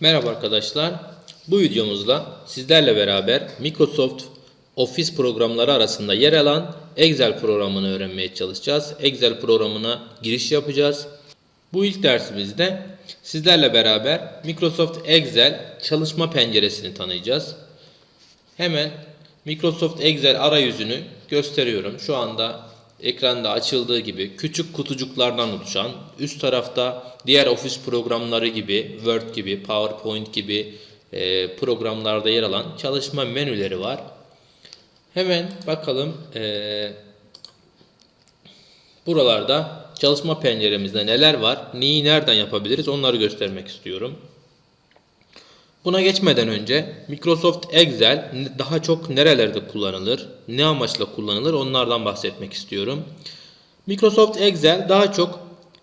Merhaba arkadaşlar. Bu videomuzda sizlerle beraber Microsoft Office programları arasında yer alan Excel programını öğrenmeye çalışacağız. Excel programına giriş yapacağız. Bu ilk dersimizde sizlerle beraber Microsoft Excel çalışma penceresini tanıyacağız. Hemen Microsoft Excel arayüzünü gösteriyorum. Şu anda ekranda açıldığı gibi küçük kutucuklardan oluşan, üst tarafta diğer Office programları gibi, Word gibi, PowerPoint gibi e, programlarda yer alan çalışma menüleri var. Hemen bakalım e, buralarda çalışma penceremizde neler var, neyi nereden yapabiliriz onları göstermek istiyorum. Buna geçmeden önce Microsoft Excel daha çok nerelerde kullanılır, ne amaçla kullanılır onlardan bahsetmek istiyorum. Microsoft Excel daha çok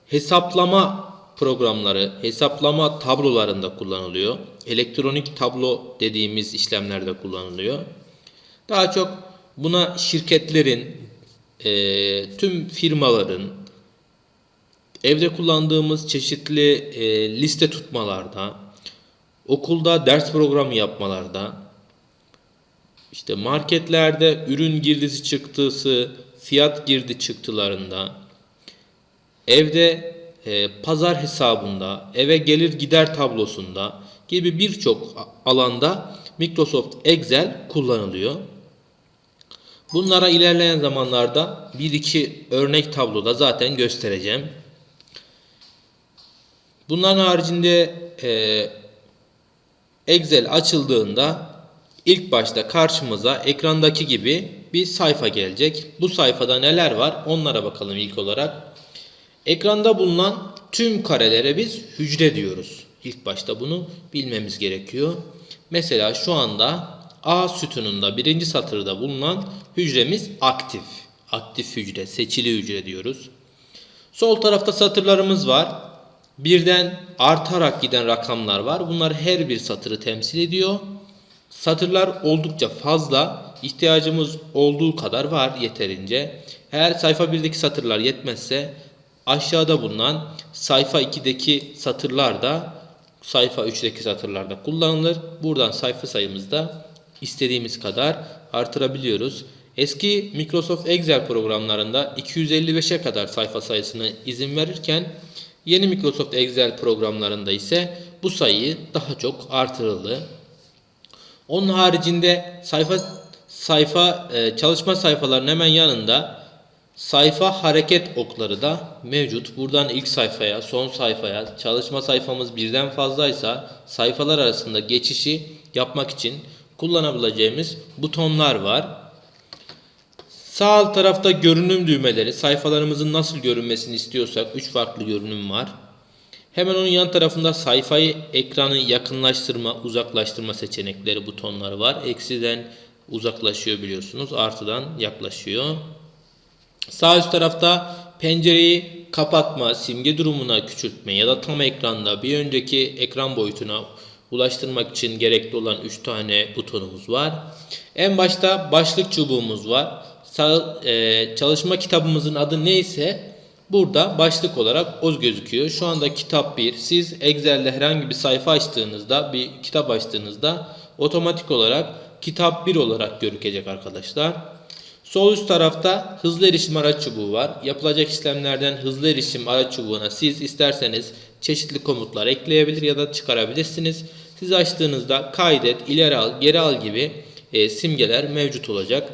hesaplama programları, hesaplama tablolarında kullanılıyor. Elektronik tablo dediğimiz işlemlerde kullanılıyor. Daha çok buna şirketlerin, e, tüm firmaların, evde kullandığımız çeşitli e, liste tutmalarda, okulda ders programı yapmalarda, işte marketlerde ürün girdisi çıktısı, fiyat girdi çıktılarında, evde e, pazar hesabında, eve gelir gider tablosunda gibi birçok alanda Microsoft Excel kullanılıyor. Bunlara ilerleyen zamanlarda bir iki örnek tabloda zaten göstereceğim. Bunların haricinde e, Excel açıldığında ilk başta karşımıza ekrandaki gibi bir sayfa gelecek. Bu sayfada neler var onlara bakalım ilk olarak. Ekranda bulunan tüm karelere biz hücre diyoruz. İlk başta bunu bilmemiz gerekiyor. Mesela şu anda A sütununda birinci satırda bulunan hücremiz aktif. Aktif hücre, seçili hücre diyoruz. Sol tarafta satırlarımız var. Birden artarak giden rakamlar var. Bunlar her bir satırı temsil ediyor. Satırlar oldukça fazla. İhtiyacımız olduğu kadar var yeterince. Eğer sayfa 1'deki satırlar yetmezse aşağıda bulunan sayfa 2'deki satırlar da sayfa 3'deki satırlarda kullanılır. Buradan sayfa sayımızda istediğimiz kadar artırabiliyoruz. Eski Microsoft Excel programlarında 255'e kadar sayfa sayısını izin verirken Yeni Microsoft Excel programlarında ise bu sayı daha çok artırıldı. Onun haricinde sayfa sayfa e, çalışma sayfalarının hemen yanında sayfa hareket okları da mevcut. Buradan ilk sayfaya, son sayfaya, çalışma sayfamız birden fazlaysa sayfalar arasında geçişi yapmak için kullanabileceğimiz butonlar var. Sağ alt tarafta görünüm düğmeleri, sayfalarımızın nasıl görünmesini istiyorsak 3 farklı görünüm var. Hemen onun yan tarafında sayfayı ekranı yakınlaştırma, uzaklaştırma seçenekleri butonları var. Eksiden uzaklaşıyor biliyorsunuz, artıdan yaklaşıyor. Sağ üst tarafta pencereyi kapatma, simge durumuna küçültme ya da tam ekranda bir önceki ekran boyutuna ulaştırmak için gerekli olan 3 tane butonumuz var. En başta başlık çubuğumuz var. E, çalışma kitabımızın adı neyse burada başlık olarak o gözüküyor. Şu anda kitap 1. Siz Excel'de herhangi bir sayfa açtığınızda, bir kitap açtığınızda otomatik olarak kitap 1 olarak gözükecek arkadaşlar. Sol üst tarafta hızlı erişim araç çubuğu var. Yapılacak işlemlerden hızlı erişim araç çubuğuna siz isterseniz çeşitli komutlar ekleyebilir ya da çıkarabilirsiniz. Siz açtığınızda kaydet, ileri al, geri al gibi e, simgeler mevcut olacak.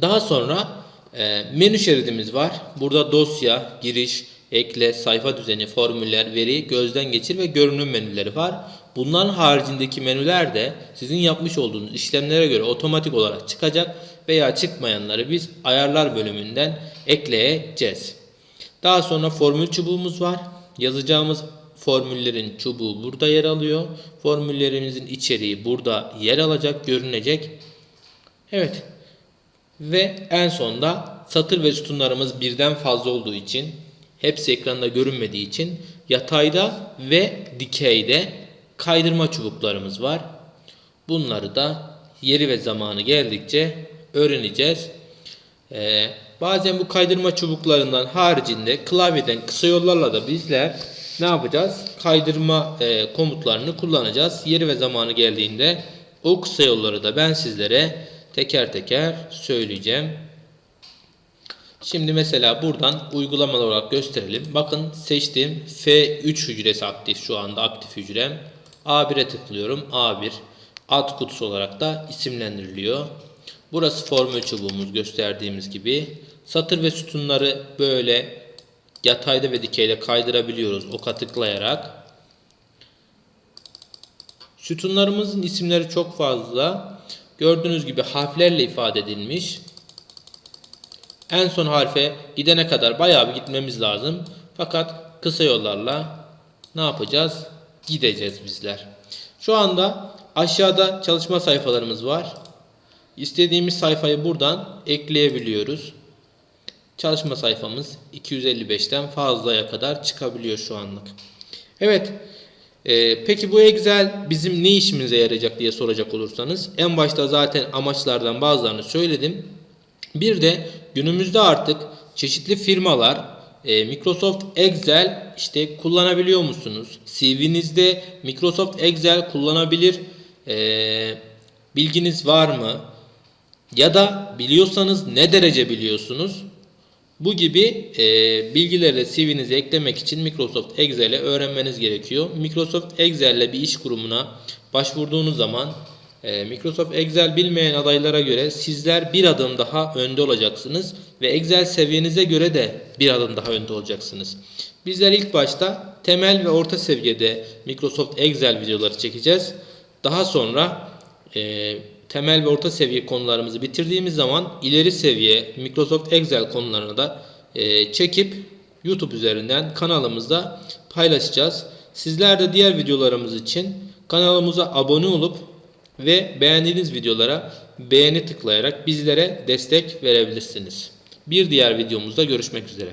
Daha sonra e, menü şeridimiz var. Burada dosya, giriş, ekle, sayfa düzeni, formüller, veri, gözden geçir ve görünüm menüleri var. Bunların haricindeki menüler de sizin yapmış olduğunuz işlemlere göre otomatik olarak çıkacak veya çıkmayanları biz ayarlar bölümünden ekleyeceğiz. Daha sonra formül çubuğumuz var. Yazacağımız formüllerin çubuğu burada yer alıyor. Formüllerimizin içeriği burada yer alacak, görünecek. Evet. Ve en sonda satır ve sütunlarımız birden fazla olduğu için hepsi ekranda görünmediği için yatayda ve dikeyde kaydırma çubuklarımız var. Bunları da yeri ve zamanı geldikçe öğreneceğiz. Ee, bazen bu kaydırma çubuklarından haricinde klavyeden kısa yollarla da bizler ne yapacağız? Kaydırma e, komutlarını kullanacağız. Yeri ve zamanı geldiğinde o kısa yolları da ben sizlere teker teker söyleyeceğim. Şimdi mesela buradan uygulamalar olarak gösterelim. Bakın seçtim. F3 hücresi aktif şu anda aktif hücrem. A1'e tıklıyorum. A1 ad kutusu olarak da isimlendiriliyor. Burası formül çubuğumuz gösterdiğimiz gibi. Satır ve sütunları böyle yatayda ve dikeyde kaydırabiliyoruz oka tıklayarak. Sütunlarımızın isimleri çok fazla. Gördüğünüz gibi harflerle ifade edilmiş. En son harfe gidene kadar bayağı bir gitmemiz lazım. Fakat kısa yollarla ne yapacağız? Gideceğiz bizler. Şu anda aşağıda çalışma sayfalarımız var. İstediğimiz sayfayı buradan ekleyebiliyoruz. Çalışma sayfamız 255'ten fazlaya kadar çıkabiliyor şu anlık. Evet. Ee, peki bu Excel bizim ne işimize yarayacak diye soracak olursanız en başta zaten amaçlardan bazılarını söyledim. Bir de günümüzde artık çeşitli firmalar e, Microsoft Excel işte kullanabiliyor musunuz? CV'nizde Microsoft Excel kullanabilir e, bilginiz var mı? Ya da biliyorsanız ne derece biliyorsunuz? Bu gibi e, bilgileri CV'nize eklemek için Microsoft Excel'i öğrenmeniz gerekiyor. Microsoft Excel ile bir iş kurumuna başvurduğunuz zaman e, Microsoft Excel bilmeyen adaylara göre sizler bir adım daha önde olacaksınız ve Excel seviyenize göre de bir adım daha önde olacaksınız. Bizler ilk başta temel ve orta seviyede Microsoft Excel videoları çekeceğiz. Daha sonra e, temel ve orta seviye konularımızı bitirdiğimiz zaman ileri seviye Microsoft Excel konularını da e, çekip YouTube üzerinden kanalımızda paylaşacağız. Sizler de diğer videolarımız için kanalımıza abone olup ve beğendiğiniz videolara beğeni tıklayarak bizlere destek verebilirsiniz. Bir diğer videomuzda görüşmek üzere.